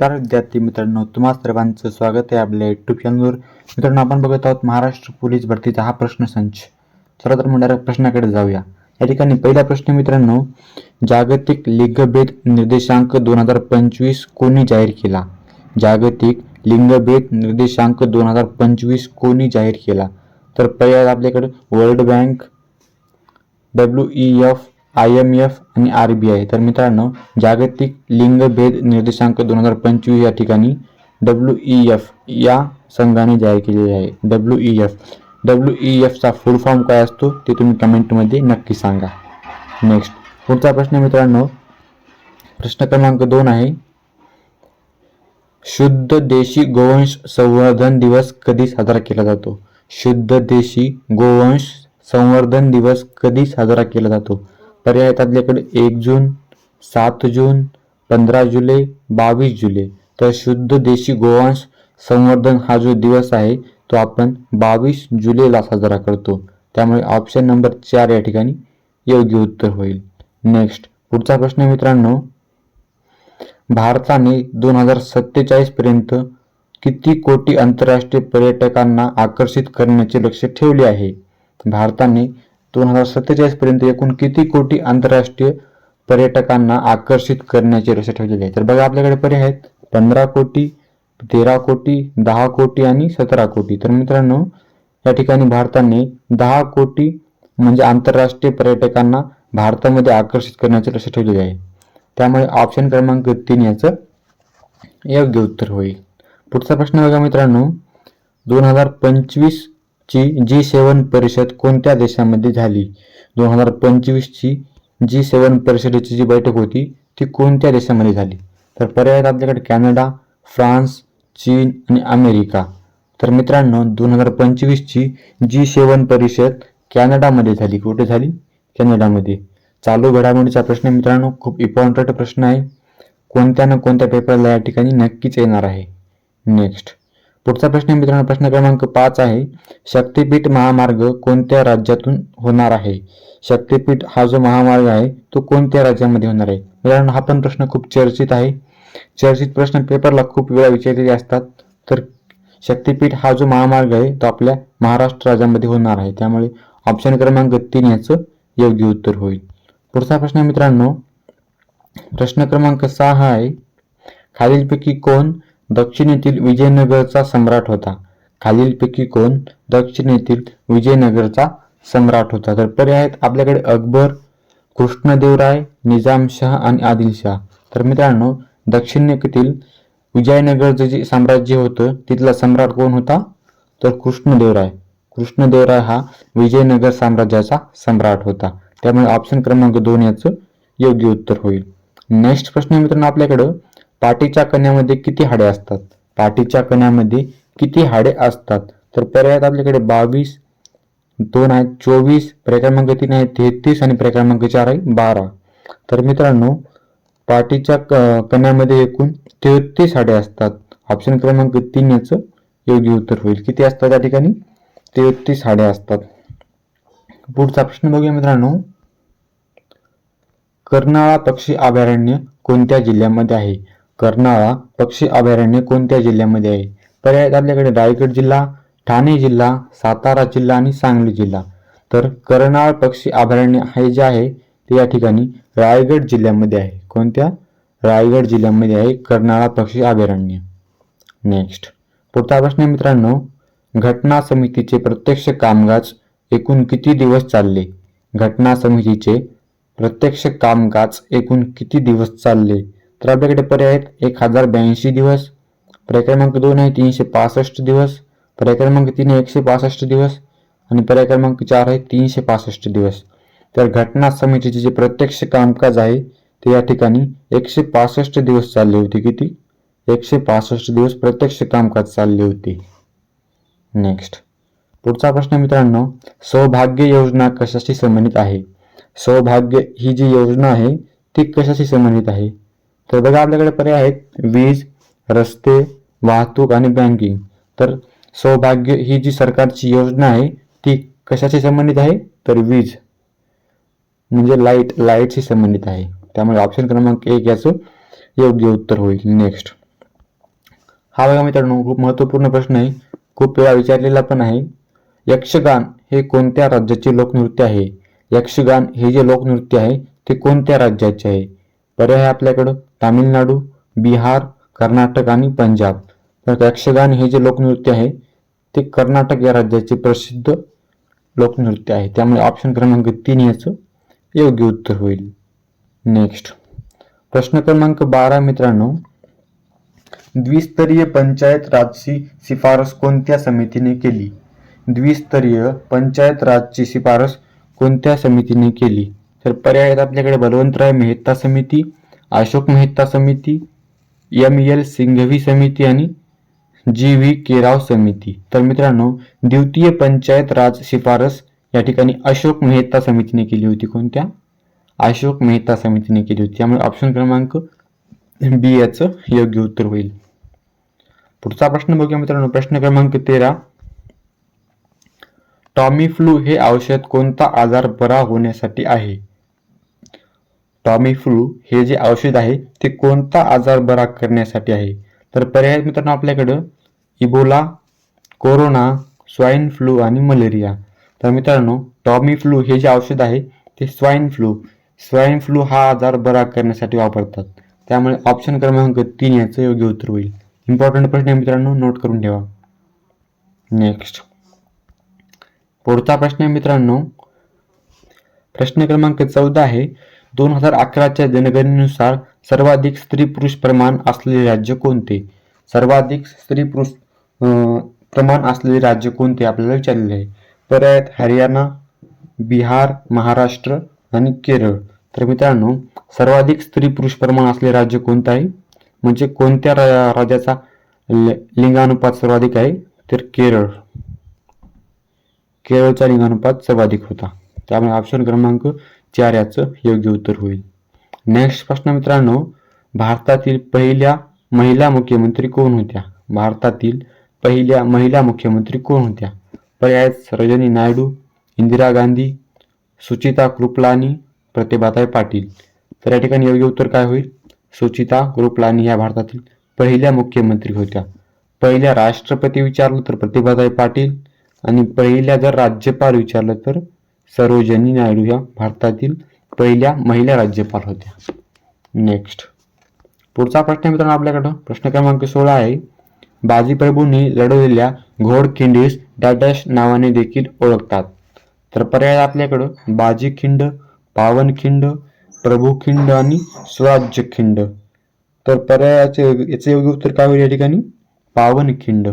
नमस्कार विद्यार्थी मित्रांनो तुम्हा सर्वांचं स्वागत आहे आपल्या युट्यूब चॅनलवर मित्रांनो आपण बघत आहोत महाराष्ट्र पोलीस भरतीचा हा प्रश्नसंच. चला तर म्हणणाऱ्या प्रश्नाकडे जाऊया. या ठिकाणी पहिला प्रश्न मित्रांनो जागतिक लिंगभेद निर्देशांक दोन हजार पंचवीस कोणी जाहीर केला? जागतिक लिंगभेद निर्देशांक दोन हजार पंचवीस कोणी जाहीर केला? तर पर्याय आपल्याकडे World Bank W E F I M F आणि आर बी आय. तर मित्रांनो जागतिक लिंगभेद निर्देशांक दोन हजार पंचवीस या ठिकाणी डब्ल्यू ई एफ या संघाने जाहीर केलेली आहे. W E F. W E एफचा full form काय असतो ते तुम्ही कमेंटमध्ये नक्की सांगा. नेक्स्ट पुढचा प्रश्न मित्रांनो. प्रश्न क्रमांक दोन आहे शुद्ध देशी गोवंश संवर्धन दिवस कधी साजरा केला जातो? शुद्ध देशी गोवंश संवर्धन दिवस कधी साजरा केला जातो? पर्याय आहेत आपल्याकडे. एक जून सात जून पंधरा जुलै बावीस जुलै. तर शुद्ध देशी गोवंश संवर्धन हा जो दिवस आहे तो आपण बावीस जुलैला साजरा करतो. त्यामुळे ऑप्शन नंबर चार या ठिकाणी योग्य उत्तर होईल. नेक्स्ट पुढचा प्रश्न मित्रांनो. भारताने दोन हजार सत्तेचाळीस पर्यंत किती कोटी आंतरराष्ट्रीय पर्यटकांना आकर्षित करण्याचे लक्ष ठेवले आहे? भारताने दोन हजार सत्तेचाळीस पर्यंत एकूण किती कोटी आंतरराष्ट्रीय पर्यटकांना आकर्षित करण्याचे लक्ष ठेवलेले आहे? तर बघा आपल्याकडे पर्याय आहेत. पंधरा कोटी तेरा कोटी दहा कोटी आणि सतरा कोटी. तर मित्रांनो या ठिकाणी भारताने दहा कोटी म्हणजे आंतरराष्ट्रीय पर्यटकांना भारतामध्ये आकर्षित करण्याचे लक्ष ठेवलेले आहे. त्यामुळे ऑप्शन क्रमांक तीन याचं योग्य उत्तर होईल. पुढचा प्रश्न बघा मित्रांनो. दोन हजार पंचवीस ची जी सेवन परिषद कोणत्या देशामध्ये झाली? दोन हजार पंचवीसची जी सेवन परिषदेची जी बैठक होती ती कोणत्या देशामध्ये झाली? तर पर्याय आपल्याकडे कॅनडा फ्रान्स चीन आणि अमेरिका. तर मित्रांनो दोन हजार पंचवीसची जी सेवन परिषद कॅनडामध्ये झाली. कुठे झाली? कॅनडामध्ये. चालू घडामोडीचा प्रश्न मित्रांनो खूप इम्पॉर्टंट प्रश्न आहे. कोणत्या ना कोणत्या पेपरला या ठिकाणी नक्कीच येणार आहे. नेक्स्ट पुढचा प्रश्न मित्रांनो प्रश्न क्रमांक पाच आहे शक्तीपीठ महामार्ग कोणत्या राज्यातून होणार आहे? शक्तीपीठ हा जो महामार्ग आहे तो कोणत्या राज्यामध्ये होणार आहे? मित्रांनो हा पण प्रश्न खूप चर्चित आहे. चर्चित प्रश्न पेपरला खूप वेळा विचारलेले असतात. तर शक्तीपीठ हा जो महामार्ग आहे तो आपल्या महाराष्ट्र राज्यामध्ये होणार आहे. त्यामुळे ऑप्शन क्रमांक तीन याचं योग्य उत्तर होईल. पुढचा प्रश्न मित्रांनो प्रश्न क्रमांक सहा आहे खालीलपैकी कोण दक्षिणेतील विजयनगरचा सम्राट होता. खालीलपैकी कोण? दक्षिणेतील विजयनगरचा सम्राट होता. तर पर्याय आहेत आपल्याकडे अकबर कृष्णदेवराय निजामशाह आणि आदिलशाह तर मित्रांनो दक्षिणेतील विजयनगरचं जे साम्राज्य होतं तिथला सम्राट कोण होता? तर कृष्णदेवराय. कृष्णदेवराय हा विजयनगर साम्राज्याचा सम्राट होता. त्यामुळे ऑप्शन क्रमांक दोन याचं योग्य उत्तर होईल. नेक्स्ट प्रश्न मित्रांनो आपल्याकडं. पाठीच्या कण्यामध्ये किती हाडे असतात? पाठीच्या कण्यामध्ये किती हाडे असतात? तर पर्यायात आपल्याकडे बावीस दोन आहेत चोवीस पर्याय क्रमांक तीन आहे तेहतीस आणि प्रक्रमांक क्रमांक चार आहे बारा. तर मित्रांनो पाठीच्या क- कण्यामध्ये एकूण तेहतीस हाडे असतात. ऑप्शन क्रमांक तीन याचं योग्य उत्तर होईल. किती असतात या ठिकाणी? तेहतीस हाडे असतात. पुढचा प्रश्न बघूया मित्रांनो. कर्नाळा पक्षी अभयारण्य कोणत्या जिल्ह्यामध्ये आहे? कर्नाळा पक्षी अभयारण्य कोणत्या जिल्ह्यामध्ये आहे? पर्याय आहेत आपल्याकडे रायगड जिल्हा ठाणे जिल्हा सातारा जिल्हा आणि सांगली जिल्हा. तर कर्नाळ पक्षी अभयारण्य हे जे आहे ते या ठिकाणी रायगड जिल्ह्यामध्ये आहे. कोणत्या? रायगड जिल्ह्यामध्ये आहे कर्नाळा पक्षी अभयारण्य. नेक्स्ट पुढचा प्रश्न आहे मित्रांनो घटना समितीचे प्रत्यक्ष कामकाज एकूण किती दिवस चालले? घटना समितीचे प्रत्यक्ष कामकाज एकूण किती दिवस चालले? तर आपल्याकडे पर्याय आहेत. एक हजार ब्याऐंशी दिवस पर्याय क्रमांक दोन आहे तीनशे पासष्ट दिवस पर्याय क्रमांक तीन आहे एकशे पासष्ट दिवस आणि पर्याय क्रमांक चार आहे तीनशे पासष्ट दिवस. तर घटना समितीचे जे प्रत्यक्ष कामकाज आहे ते या ठिकाणी एकशे पासष्ट दिवस चालले होते. किती? एकशे पासष्ट दिवस प्रत्यक्ष कामकाज चालले होते. नेक्स्ट पुढचा प्रश्न मित्रांनो सौभाग्य योजना कशाशी संबंधित आहे? सौभाग्य ही जी योजना आहे ती कशाशी संबंधित आहे? तर बघा आपल्याकडे पर्याय आहेत. वीज रस्ते वाहतूक आणि बँकिंग तर सौभाग्य ही जी सरकारची योजना आहे ती कशाशी संबंधित आहे? तर वीज. म्हणजे लाइट लाईटशी संबंधित आहे. त्यामुळे ऑप्शन क्रमांक एक याचं योग्य उत्तर होईल. नेक्स्ट हा बघा मित्रांनो खूप महत्त्वपूर्ण प्रश्न आहे. खूप वेळा विचारलेला पण आहे. यक्षगान हे कोणत्या राज्याचे लोकनृत्य आहे? यक्षगान हे जे लोकनृत्य आहे ते कोणत्या राज्याचे आहे? पर्याय आपल्याकडं? तामिळनाडू बिहार कर्नाटक आणि पंजाब. तर यक्षगान हे जे लोकनृत्य आहे ते कर्नाटक या राज्याचे प्रसिद्ध लोकनृत्य आहे. त्यामुळे ऑप्शन क्रमांक तीन याचं योग्य उत्तर होईल. नेक्स्ट प्रश्न क्रमांक बारा मित्रांनो. द्विस्तरीय पंचायत राजची शिफारस कोणत्या समितीने केली? द्विस्तरीय पंचायत राजची शिफारस कोणत्या समितीने केली? तर पर्याय आहेत आपल्याकडे बलवंतराय मेहता समिती अशोक मेहता समिती एम एल सिंघवी समिती आणि जी व्ही केराव समिती. तर मित्रांनो द्वितीय पंचायत राज शिफारस या ठिकाणी अशोक मेहता समितीने केली होती. कोणत्या? अशोक मेहता समितीने केली होती. त्यामुळे ऑप्शन क्रमांक बी याचं योग्य उत्तर होईल. पुढचा प्रश्न बघूया मित्रांनो. प्रश्न क्रमांक तेरा. टॉमी फ्लू हे औषध कोणता आजार बरा होण्यासाठी आहे? टॉमी फ्लू हे जे औषध आहे ते कोणता आजार बरा करण्यासाठी आहे? तर पर्याय मित्रांनो आपल्याकडं. इबोला कोरोना स्वाईन फ्लू आणि मलेरिया. तर मित्रांनो टॉमी फ्लू हे जे औषध आहे ते स्वाईन फ्लू. स्वाईन फ्लू हा आजार बरा करण्यासाठी वापरतात. त्यामुळे ऑप्शन क्रमांक तीन याचं योग्य उत्तर होईल. इम्पॉर्टंट प्रश्न आहे मित्रांनो नोट करून ठेवा. नेक्स्ट पुढचा प्रश्न आहे मित्रांनो. प्रश्न क्रमांक चौदा आहे दोन हजार अकराच्या जनगणनेनुसार सर्वाधिक स्त्री पुरुष प्रमाण असलेले राज्य कोणते? सर्वाधिक स्त्री पुरुष प्रमाण असलेले राज्य कोणते? आपल्याला विचारलेले आहे. पर्याय आहेत हरियाणा बिहार महाराष्ट्र आणि केरळ. तर मित्रांनो सर्वाधिक स्त्री पुरुष प्रमाण असलेले राज्य कोणतं आहे? म्हणजे कोणत्या राज्याचा लिंगानुपात सर्वाधिक आहे? तर केरळ. केरळचा लिंगानुपात सर्वाधिक होता. त्यामुळे ऑप्शन क्रमांक चार याचं योग्य उत्तर होईल. नेक्स्ट प्रश्न मित्रांनो भारतातील पहिल्या महिला मुख्यमंत्री कोण होत्या? भारतातील पहिल्या महिला मुख्यमंत्री कोण होत्या? पर्याय आहेत नायडू इंदिरा गांधी सुचिता कृपलानी प्रतिभाताई पाटील. तर या ठिकाणी योग्य उत्तर काय होईल? सुचिता कृपलानी ह्या भारतातील पहिल्या मुख्यमंत्री होत्या. पहिल्या राष्ट्रपती विचारलं तर प्रतिभाताई पाटील आणि पहिल्या जर राज्यपाल विचारलं तर सरोजनी नायडू ह्या भारतातील पहिल्या महिला राज्यपाल होत्या. नेक्स्ट पुढचा प्रश्न आहे मित्रांनो आपल्याकडं. प्रश्न क्रमांक सोळा आहे. बाजीप्रभूंनी लढवलेल्या घोडखिंडीस डॅडॅश नावाने देखील ओळखतात. तर पर्याय आपल्याकडं. बाजीखिंड पावनखिंड प्रभूखिंड आणि स्वराज्यखिंड तर पर्यायाचे याचे योग्य उत्तर काय होईल या ठिकाणी? पावनखिंड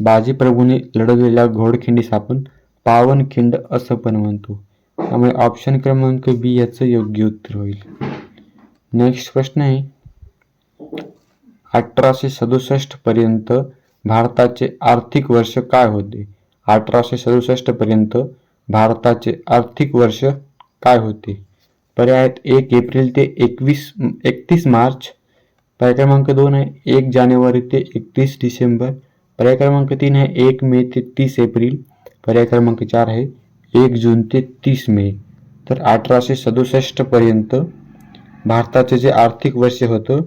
बाजीप्रभूने लढवलेल्या घोडखिंडीस आपण पावनखिंड असं पण म्हणतो. त्यामुळे ऑप्शन क्रमांक बी याचं योग्य उत्तर होईल. नेक्स्ट प्रश्न आहे. अठराशे सदुसष्ट पर्यंत भारताचे आर्थिक वर्ष काय होते? अठराशे सदुसष्ट पर्यंत भारताचे आर्थिक वर्ष काय होते? पर्याय आहेत एक एप्रिल ते एकवीस एकतीस मार्च. पर्याय क्रमांक दोन आहे एक जानेवारी ते एकतीस डिसेंबर. पर्याय क्रमांक तीन आहे एक मे ते तीस एप्रिल. पर्याय क्रमांक चार आहे एक जून ते तीस मे. तर अठराशे सदुसष्टपर्यंत भारताचं भारताचे जे आर्थिक वर्ष होतं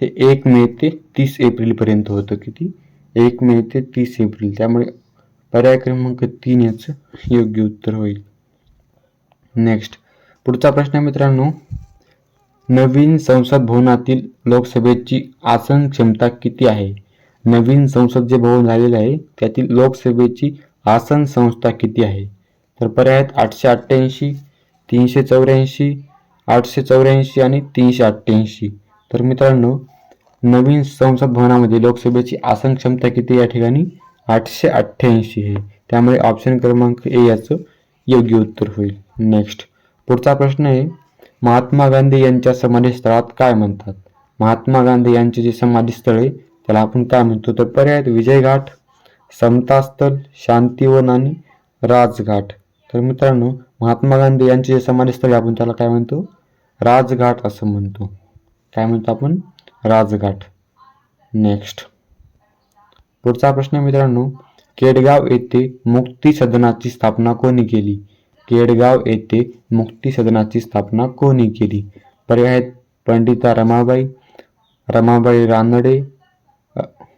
ते एक मे ते तीस एप्रिलपर्यंत होतं किती? एक मे ते तीस एप्रिल. त्यामुळे पर्याय क्रमांक तीन याचं योग्य उत्तर होईल. नेक्स्ट पुढचा प्रश्न आहे मित्रांनो. नवीन संसद भवनातील लोकसभेची आसन क्षमता किती आहे? नवीन संसद जे भवन झालेलं आहे त्यातील लोकसभेची आसन संस्था किती आहे? तर पर्याय आहेत आठशे अठ्ठ्याऐंशी तीनशे चौऱ्याऐंशी आठशे चौऱ्याऐंशी आणि तीनशे अठ्ठ्याऐंशी. तर मित्रांनो नवीन संसद भवनामध्ये लोकसभेची आसन क्षमता किती या ठिकाणी? आठशे अठ्ठ्याऐंशी आहे. त्यामुळे ऑप्शन क्रमांक ए याचं योग्य उत्तर होईल. नेक्स्ट पुढचा प्रश्न आहे महात्मा गांधी यांच्या समाधीस्थळात काय म्हणतात? महात्मा गांधी यांचे जे समाधीस्थळ आहे त्याला आपण काय म्हणतो? तर पर्याय विजयघाट समतास्थल शांतिवन आणि राजघाट. तर मित्रांनो महात्मा गांधी यांचे जे समाधीस्थळ आहे आपण त्याला काय म्हणतो? राजघाट असं म्हणतो. काय म्हणतो आपण? राजघाट. नेक्स्ट पुढचा प्रश्न मित्रांनो केडगाव येथे मुक्ती सदनाची स्थापना कोणी केली? केडगाव येथे मुक्ती सदनाची स्थापना कोणी केली? पर्याय आहेत पंडिता रमाबाई रमाबाई रानडे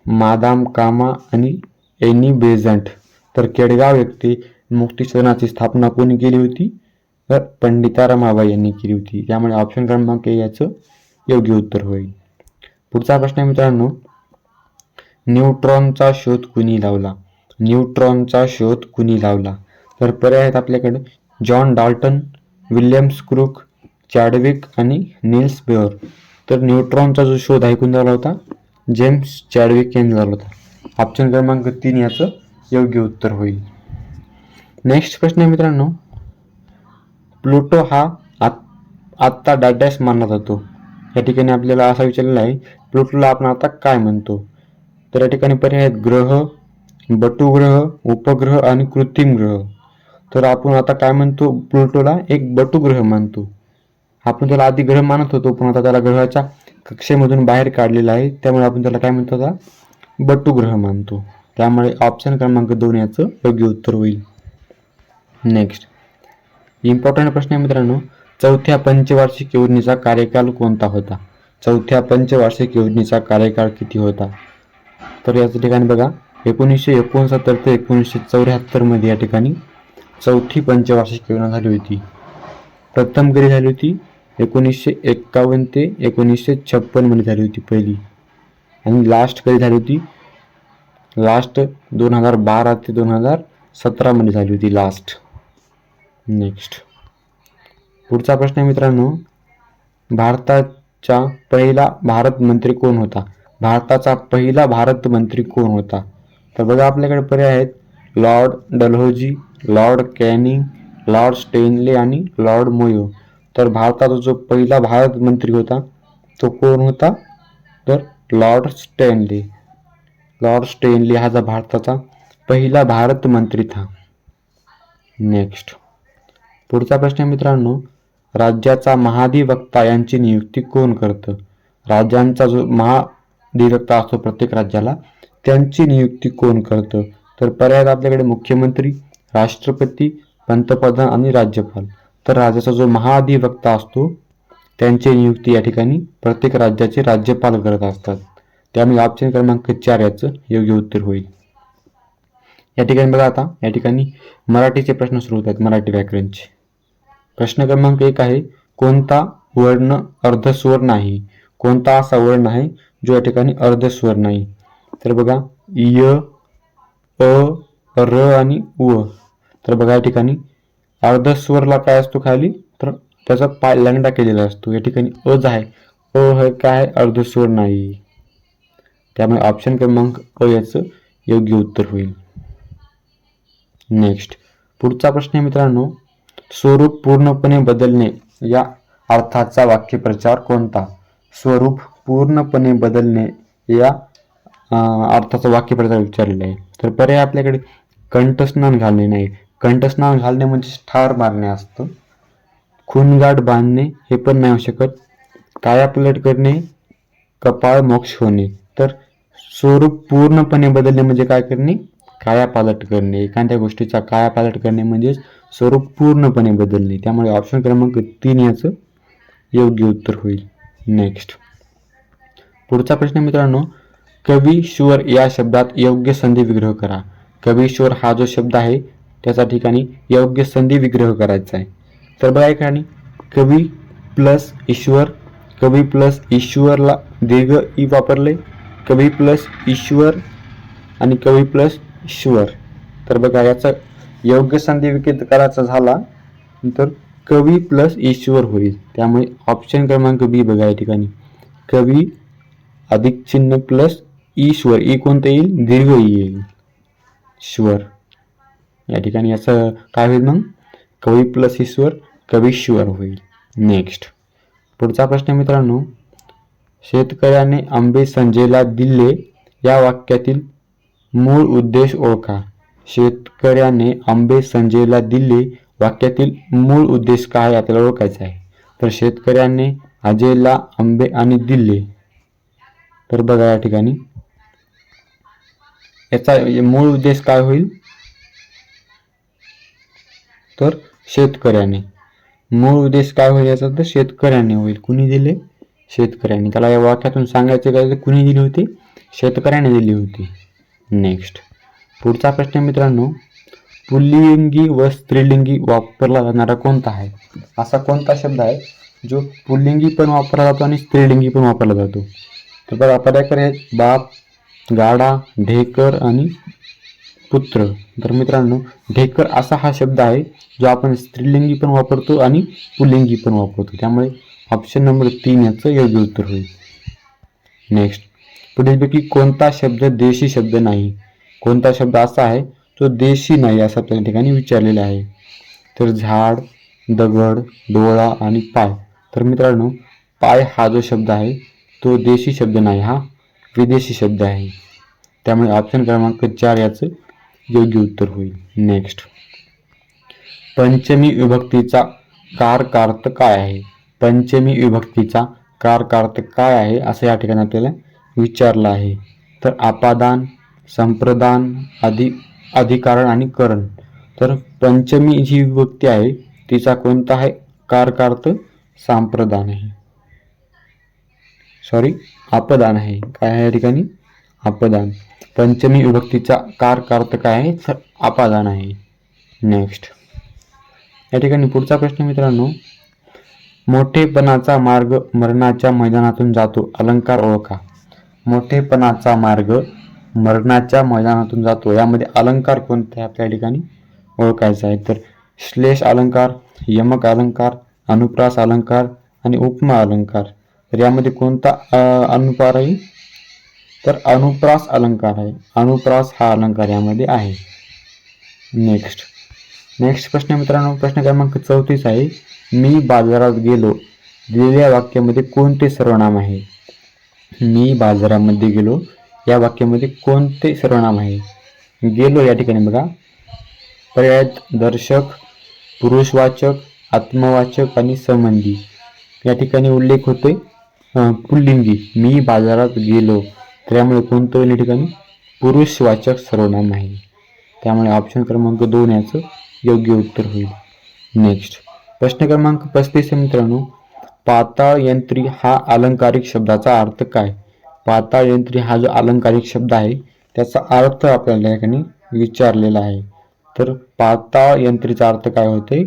मादाम कामा आणि एनी बेझंट तर केडगाव येथे मुक्तीसदनाची स्थापना कोणी केली होती? तर पंडिता रमाबाई यांनी केली होती. त्यामुळे ऑप्शन क्रमांक याचं योग्य उत्तर होईल. पुढचा प्रश्न आहे मित्रांनो न्यूट्रॉनचा शोध कुणी लावला? न्यूट्रॉनचा शोध कुणी लावला? तर पर्याय आहेत आपल्याकडे. John Dalton Williams Crookes Chadwick आणि नील्स बेअर. तर न्यूट्रॉनचा जो शोध ऐकून झाला होता? जेम्स चॅडविक यांनी झाला होता. ऑप्शन क्रमांक तीन याचं योग्य उत्तर होईल. नेक्स्ट प्रश्न आहे मित्रांनो. प्लुटो हा आत आत्ता डाडॅस मानला जातो. या ठिकाणी आपल्याला असा विचारलेला आहे प्लुटोला आपण आता काय म्हणतो? तर या ठिकाणी पर्याय आहेत ग्रह बटुग्रह उपग्रह आणि कृत्रिम ग्रह. तर आपण आता काय म्हणतो? प्लुटोला एक बटुग्रह मानतो. आपण त्याला आधी ग्रह मानत होतो पण आता त्याला ग्रहाच्या कक्षेमधून बाहेर काढलेला आहे. त्यामुळे आपण त्याला काय म्हणतो आता? बटू ग्रह मानतो. त्यामुळे ऑप्शन क्रमांक दोन याचं योग्य उत्तर होईल. नेक्स्ट इम्पॉर्टंट प्रश्न आहे मित्रांनो चौथ्या पंचवार्षिक योजनेचा कार्यकाल कोणता होता? चौथ्या पंचवार्षिक योजनेचा कार्यकाळ किती होता? तर याच्या ठिकाणी बघा एकोणीसशे एकोणसत्तर ते एकोणीसशे चौऱ्याहत्तरमध्ये या ठिकाणी चौथी पंचवार्षिक योजना झाली होती. प्रथम कधी झाली होती? एकोणीसशे एक्कावन्न ते एकोणीसशे छप्पनमध्ये झाली होती पहिली. आणि लास्ट कधी झाली होती? लास्ट दोन हजार बारा ते दोन हजार सतरामध्ये झाली होती लास्ट नेक्स्ट पुढचा प्रश्न आहे मित्रांनो भारताचा पहिला भारत मंत्री कोण होता? भारताचा पहिला भारत मंत्री कोण होता? तर बघा आपल्याकडे पर्याय आहेत. Lord Dalhousie Lord Canning Lord Stanley आणि लॉर्ड मोयो तर भारताचा जो पहिला भारत मंत्री होता तो कोण होता? Lord Stanley. लॉर्ड स्टेनली हा जो भारताचा पहिला भारत मंत्री था. नेक्स्ट पुढचा प्रश्न आहे मित्रांनो राज्याचा महाधिवक्ता यांची नियुक्ती कोण करतं? राज्यांचा जो महाधिवक्ता असतो प्रत्येक राज्याला त्यांची नियुक्ती कोण करतं? तर पर्याय आपल्याकडे मुख्यमंत्री राष्ट्रपती पंतप्रधान आणि राज्यपाल. तर राज्याचा जो महाधिवक्ता असतो त्यांची नियुक्ती या ठिकाणी प्रत्येक राज्याचे राज्यपाल करत असतात. त्यामुळे ऑप्शन क्रमांक चार याचं योग्य उत्तर होईल. या ठिकाणी बघा आता या ठिकाणी मराठीचे प्रश्न सुरू होत आहेत मराठी व्याकरणचे. प्रश्न क्रमांक एक आहे कोणता वर्ण अर्धस्वर नाही? कोणता असा वर्ण आहे जो या ठिकाणी अर्धस्वर नाही? तर बघा य अ र आणि व. तर बघा या ठिकाणी अर्धस्वरला काय असतो खाली? त्याचा पाय लंगडा केलेला असतो. या ठिकाणी अज आहे. अ हे काय? अर्धस्वर नाही. त्यामुळे ऑप्शन क्रमांक अ याचं योग्य उत्तर होईल. नेक्स्ट पुढचा प्रश्न आहे मित्रांनो स्वरूप पूर्णपणे बदलणे या अर्थाचा वाक्यप्रचार कोणता? स्वरूप पूर्णपणे बदलणे या अर्थाचा वाक्यप्रचार विचारलेला आहे. तर पर्याय आपल्याकडे कंठस्नान घालणे नाही. कंठस्नान घालणे म्हणजे ठार मारणे असतं. खूनगाठ बांधणे हे पण नाही होऊ शकत. कायापलट करणे कपाळ मोक्ष होणे. तर स्वरूप पूर्णपणे बदलणे म्हणजे काय करणे? कायापालट करणे. एखाद्या गोष्टीचा कायापालट करणे म्हणजेच स्वरूप पूर्णपणे बदलणे. त्यामुळे ऑप्शन क्रमांक तीन याचं योग्य उत्तर होईल. नेक्स्ट पुढचा प्रश्न मित्रांनो कवीश्वर या शब्दात योग्य संधी विग्रह करा. कवीश्वर हा जो शब्द आहे त्याच्या ठिकाणी योग्य संधी विग्रह करायचा आहे. तर बघा एक ठिकाणी कवी प्लस ईश्वर. कवी प्लस ईश्वरला दीर्घ ई वापरले. कवी प्लस ईश्वर आणि कवी प्लस ईश्वर. तर बघा याचा योग्य संधी विकेत करायचा झाला तर कवी प्लस ईश्वर होईल. त्यामुळे ऑप्शन क्रमांक बी बघा या ठिकाणी. कवी अधिक चिन्ह प्लस ईश्वर. ई कोणतं येईल? दीर्घ ई येईल. ईश्वर. या ठिकाणी याचं काय होईल मग? कवी प्लस ईश्वर कवीश्वर होईल. नेक्स्ट पुढचा प्रश्न मित्रांनो शेतकऱ्याने आंबे संजयला दिले या वाक्यातील मूळ उद्देश ओळखा. शेतकऱ्याने आंबे संजयला दिले वाक्यातील मूळ उद्देश काय आपल्याला ओळखायचा आहे. तर शेतकऱ्याने अजयला आंबे आणि दिले. तर बघा या ठिकाणी. याचा मूळ उद्देश काय होईल? तर शेतकऱ्याने. मूळ उद्देश काय होईल याचा तर शेतकऱ्यांनी होईल. कुणी दिले? शेतकऱ्यांनी. त्याला या वाक्यातून सांगायचं काय तर कुणी दिली होती? शेतकऱ्याने दिली होती. नेक्स्ट पुढचा प्रश्न मित्रांनो पुल्लिंगी व स्त्रीलिंगी वापरला जाणारा कोणता आहे? असा कोणता शब्द आहे? जो पुल्लिंगी पण वापरला जातो आणि स्त्रीलिंगी पण वापरला जातो. तर बघा पर्यायकर आहेत. बाप गाडा ढेकर आणि पुत्र. तर मित्रांनो ढेकर असा हा शब्द आहे जो आपण स्त्रीलिंगी पण वापरतो आणि पुल्लिंगी पण वापरतो. त्यामुळे ऑप्शन नंबर तीन याचं योग्य उत्तर होईल. नेक्स्ट पुढीलपैकी कोणता शब्द देशी शब्द नाही? कोणता शब्द असा आहे तो देशी नाही असं आपल्या ठिकाणी विचारलेला आहे. तर झाड दगड डोळा आणि पाय. तर मित्रांनो पाय हा जो शब्द आहे तो देशी शब्द नाही हा विदेशी शब्द आहे. त्यामुळे ऑप्शन क्रमांक चार याचं योग्य उत्तर होईल. नेक्स्ट पंचमी विभक्तीचा कारकार्थ काय आहे? पंचमी विभक्तीचा कारकार्थ काय आहे? असं या ठिकाणी आपल्याला विचारलं आहे. तर आपादान संप्रदान अधि अधिकारण आणि करण. तर पंचमी जी विभक्ती आहे तिचा कोणता आहे? कारकार्थ सांप्रदान आहे. सॉरी अपदान आहे. काय आहे या ठिकाणी? अपदान पंचमी विभक्तीचा कारकार्थ काय आहे तर अपादान आहे. नेक्स्ट या ठिकाणी पुढचा प्रश्न मित्रांनो. मोठेपणाचा मार्ग मरणाच्या मैदानातून जातो अलंकार ओळखा. मोठेपणाचा मार्ग मरणाच्या मैदानातून जातो यामध्ये अलंकार कोणते आहे आपल्या ठिकाणी? ओळखायचा आहे. तर श्लेष अलंकार यमक अलंकार अनुप्रास अलंकार आणि उपमा अलंकार. तर यामध्ये कोणता अनुपारही आहे? तर अनुप्रास अलंकार आहे. अनुप्रास हा अलंकार यामध्ये आहे. नेक्स्ट नेक्स्ट प्रश्न मित्रांनो प्रश्न क्रमांक चौतीस आहे. मी बाजारात गेलो. दिलेल्या वाक्यामध्ये कोणते सर्वनाम आहे? मी बाजारामध्ये गेलो. या वाक्यामध्ये कोणते सर्वनाम आहे? गेलो या ठिकाणी बघा. पर्यायात दर्शक पुरुषवाचक आत्मवाचक आणि संबंधी. या ठिकाणी उल्लेख होते पुल्लिंगी. मी बाजारात गेलो. तर यामुळे कोणतं ठिकाणी पुरुषवाचक सर्वनाम नाही. त्यामुळे ऑप्शन क्रमांक दोन याचं योग्य उत्तर होईल. नेक्स्ट प्रश्न क्रमांक पस्तीस मित्रांनो. पाताळ यंत्री हा अलंकारिक शब्दाचा अर्थ काय? पाताळ यंत्री हा जो अलंकारिक शब्द आहे त्याचा अर्थ आपल्याला या ठिकाणी विचारलेला आहे. तर पाताळ यंत्रीचा अर्थ काय होते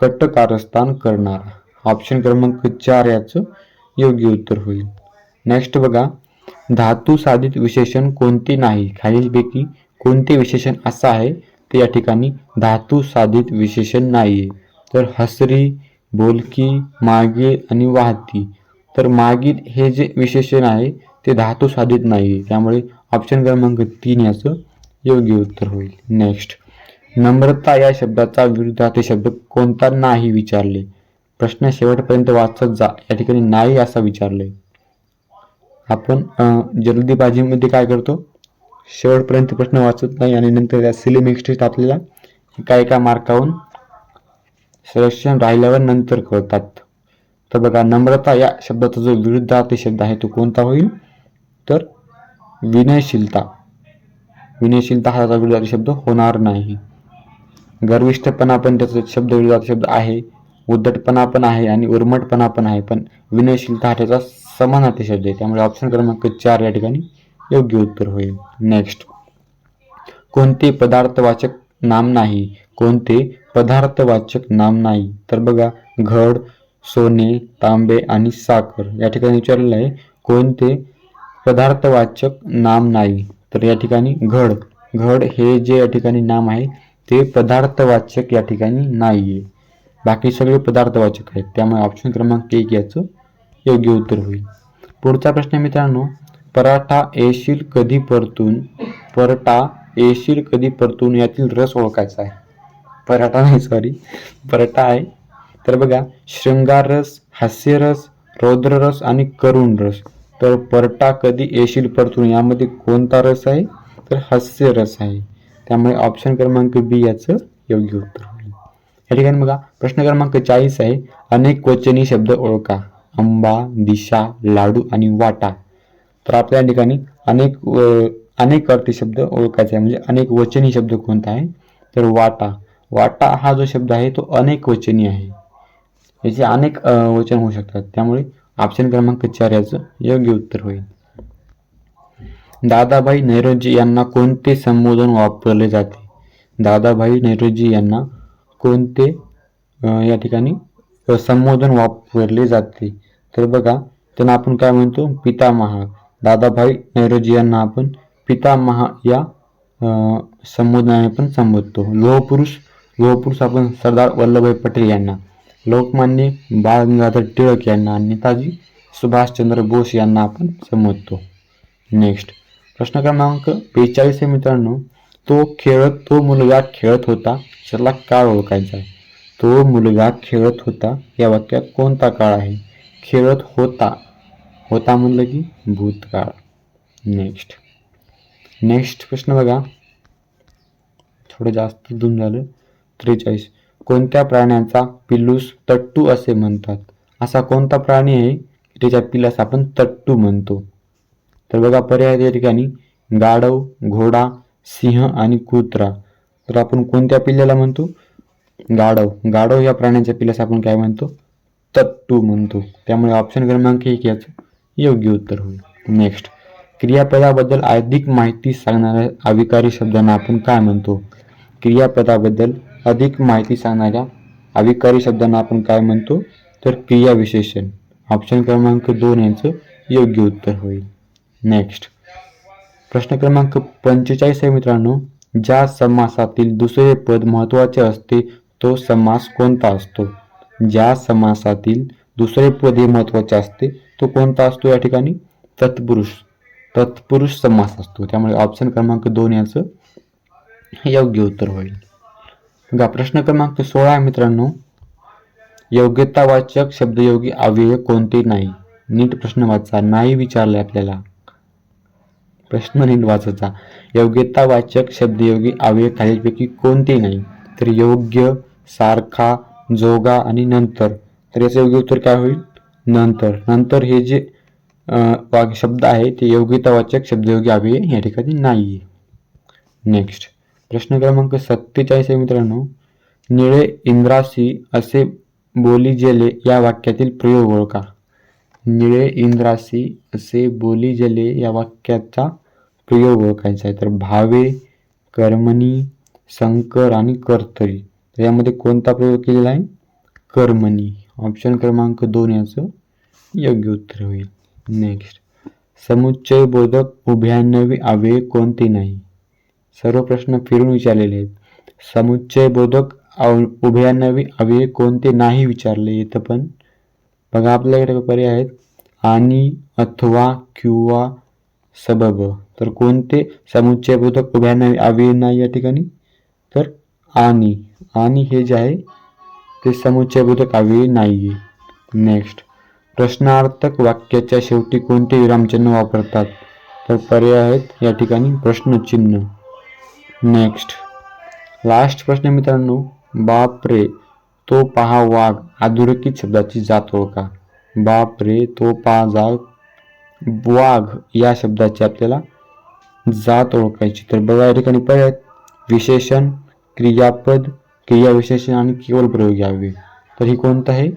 कट्ट कारस्थान करणारा. ऑप्शन क्रमांक चार याचं योग्य उत्तर होईल. नेक्स्ट बघा. धातू साधित विशेषण कोणते नाही? खालीलपैकी कोणते विशेषण असं आहे? ते या ठिकाणी धातू साधित विशेषण नाहीये तर हसरी बोलकी मागे आणि वाहती. तर मागील हे जे विशेषण आहे ते धातू साधित नाही. त्यामुळे ऑप्शन क्रमांक तीन याचं योग्य उत्तर होईल. नेक्स्ट नम्रता या शब्दाचा विरुद्धार्थी शब्द कोणता नाही विचारले? प्रश्न शेवटपर्यंत वाचत जा. या ठिकाणी नाही असा विचारले. आपण जलदीबाजीमध्ये जल्दीबाजीमध्ये काय करतो? शेवटपर्यंत प्रश्न वाचत नाही आणि नंतर त्या सिलेम एक्स्ट्रीट आपल्याला एका एका मार्कावरून सिलेक्शन राहिल्यावर नंतर कळतात. तर बघा नम्रता या शब्दाचा जो विरुद्धार्थी शब्द आहे तो कोणता होईल? तर विनयशीलता. विनयशीलता हा त्याचा विरुद्धार्थी शब्द होणार नाही. गर्विष्ठपणा पण त्याचा शब्द विरुद्धार्थी शब्द आहे. उद्धटपणा पण आहे आणि उर्मटपणा पण आहे पण विनयशीलता हा त्याचा समानार्थी शब्द आहे. त्यामुळे ऑप्शन क्रमांक चार या ठिकाणी योग्य उत्तर होईल. नेक्स्ट कोणते पदार्थवाचक नाम नाही? कोणते पदार्थवाचक नाम नाही? तर बघा घड सोने तांबे आणि साखर. या ठिकाणी विचारलेलं आहे कोणते पदार्थवाचक नाम नाही? तर या ठिकाणी घड. घड हे जे या ठिकाणी नाम आहे ते पदार्थवाचक या ठिकाणी नाही आहे बाकी सगळे पदार्थवाचक आहेत. त्यामुळे ऑप्शन क्रमांक एक याचं योग्य उत्तर होईल. पुढचा प्रश्न मित्रांनो पराठा येशील कधी परतून? पराठा येशील कधी परतून? यातील रस ओळखायचा आहे. पराठा नाही सॉरी पराठा आहे. तर बघा शृंगार रस हास्यरस रौद्ररस आणि करुण रस. तर परटा कधी येशील परतून? यामध्ये कोणता रस आहे? तर हास्य रस आहे. त्यामुळे ऑप्शन क्रमांक बी याचं योग्य उत्तर होईल. या ठिकाणी बघा प्रश्न क्रमांक चाळीस आहे. अनेक क्वचनी शब्द ओळखा. आंबा दिशा लाडू आणि वाटा. तर आपल्या या ठिकाणी अनेक अनेक अर्थी शब्द ओळखायचा आहे म्हणजे अनेक वचनी शब्द कोणता आहे? तर वाटा. वाटा हा जो शब्द आहे तो अनेक वचनी आहे. याचे अनेक वचन होऊ शकतात. त्यामुळे ऑप्शन क्रमांक चार याचं योग्य उत्तर होईल. दादाभाई नैरोजी यांना कोणते संबोधन वापरले जाते? दादाभाई नैरोजी यांना कोणते या ठिकाणी संबोधन वापरले जाते. तर बघा त्यांना आपण काय म्हणतो? पितामहा. दादाभाई नैरोजी यांना आपण पितामहा या संबोधनाने पण संबोधतो. लोहपुरुष लोहपुरुष आपण सरदार वल्लभभाई पटेल यांना लोकमान्य बाळ गंगाधर टिळक यांना नेताजी सुभाषचंद्र बोस यांना आपण संबोधतो. नेक्स्ट. प्रश्न क्रमांक बेचाळीस आहे मित्रांनो. तो खेळत तो मुलगा खेळत होता. त्याला काळ ओळखायचा आहे? तो मुलगा खेळत होता. या वाक्यात कोणता काळ आहे? खेळत होता. होता म्हणलं की भूतकाळ. नेक्स्ट नेक्स्ट प्रश्न बघा. थोडं जास्त दून झालं. त्रेचाळीस. कोणत्या प्राण्याचा पिल्लूस तट्टू असे म्हणतात? असा कोणता प्राणी आहे? त्याच्या पिल्लास आपण तट्टू म्हणतो. तर बघा पर्याय या ठिकाणी. गाढव घोडा सिंह आणि कुत्रा. तर आपण कोणत्या पिल्ल्याला म्हणतो? गाढव. गाढव या प्राण्याच्या पिल्यास आपण काय म्हणतो? तट्टू म्हणतो. त्यामुळे ऑप्शन क्रमांक एक याचं योग्य उत्तर होईल. नेक्स्ट क्रियापदाबद्दल अधिक माहिती सांगणाऱ्या अविकारी शब्दांना आपण काय म्हणतो? क्रियापदाबद्दल अधिक माहिती सांगणाऱ्या अविकारी शब्दांना आपण काय म्हणतो? तर क्रियाविशेषण. ऑप्शन क्रमांक दोन यांचं योग्य उत्तर होईल. नेक्स्ट प्रश्न क्रमांक पंचेचाळीस आहे मित्रांनो. ज्या समासातील दुसरे पद महत्त्वाचे असते तो समास कोणता असतो? ज्या समासातील दुसरे पद हे महत्त्वाचे असते तो कोणता असतो या ठिकाणी? तत्पुरुष. तत्पुरुष समास असतो. त्यामुळे ऑप्शन क्रमांक दोन याचं योग्य उत्तर होईल. बघा प्रश्न क्रमांक सोळा आहे मित्रांनो. योग्यतावाचक शब्दयोगी अव्यय कोणते नाही? नीट प्रश्न वाचा. नाही विचारले आपल्याला. प्रश्न नीट वाचायचा. योग्यतावाचक शब्दयोगी अव्यय खालीलपैकी कोणते नाही? तर योग्य सारखा जोगा आणि नंतर. तर याचं योग्य उत्तर काय होईल? नंतर. नंतर हे जे वाक्य शब्द आहे ते योग्यतावाचक शब्दयोगी अव्यय या ठिकाणी नाही आहे नेक्स्ट प्रश्न क्रमांक सत्तेचाळीस आहे मित्रांनो. निळे इंद्रासी असे बोली जेले या वाक्यातील प्रयोग ओळखा. निळे इंद्रासी असे बोली जले या वाक्याचा प्रयोग ओळखायचा आहे. तर भावे कर्मणी संकर आणि कर्तरी. तर यामध्ये कोणता प्रयोग केलेला आहे? कर्मणी. ऑप्शन क्रमांक दोन याचं योग्य उत्तर होईल. नेक्स्ट समुच्चय बोधक उभयान्नवी अव्यय कोणते नाही? सर्व प्रश्न फिरून विचारलेले आहेत. समुच्चय बोधक अव- अव्यय कोणते नाही विचारले इथं पण. बघा आपल्याकडे पर्याय आहेत. आणि अथवा किंवा सबब. तर कोणते समुच्चयबोधक उभयान्नवी अव्यय नाही या ठिकाणी? तर आणि. आणि हे जे आहे ते समुच्चयबोधक अव्यय नाही आहे नेक्स्ट प्रश्नार्थक वाक्याच्या शेवटी कोणते विरामचिन्ह वापरतात? तर पर्याय आहेत या ठिकाणी प्रश्नचिन्ह. नेक्स्ट लास्ट प्रश्न मित्रांनो. बाप रे तो पहा वाघ अधोरेखित शब्दाची जात ओळखा. बाप रे तो पहा जाग वाघ या शब्दाची आपल्याला जात ओळखायची. तर बघा या ठिकाणी पर्याय आहेत. विशेषण क्रियापद क्रियाविशेषण आणि केवळ प्रयोगी आवी. तर ही कोणतं आहे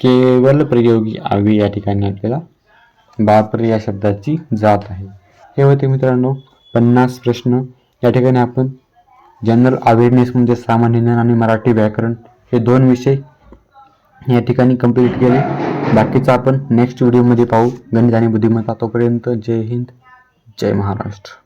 केवळ प्रयोगी आवी या ठिकाणी आपल्याला बापरे या शब्दाची जात आहे. हे होते मित्रांनो पन्नास प्रश्न. या ठिकाणी आपण जनरल अवेअरनेस म्हणजे सामान्य ज्ञान आणि मराठी व्याकरण हे दोन विषय या ठिकाणी कंप्लीट केले. बाकीचं आपण नेक्स्ट व्हिडिओमध्ये पाहू. गणित आणि बुद्धिमत्ता तोपर्यंत जय हिंद जय महाराष्ट्र.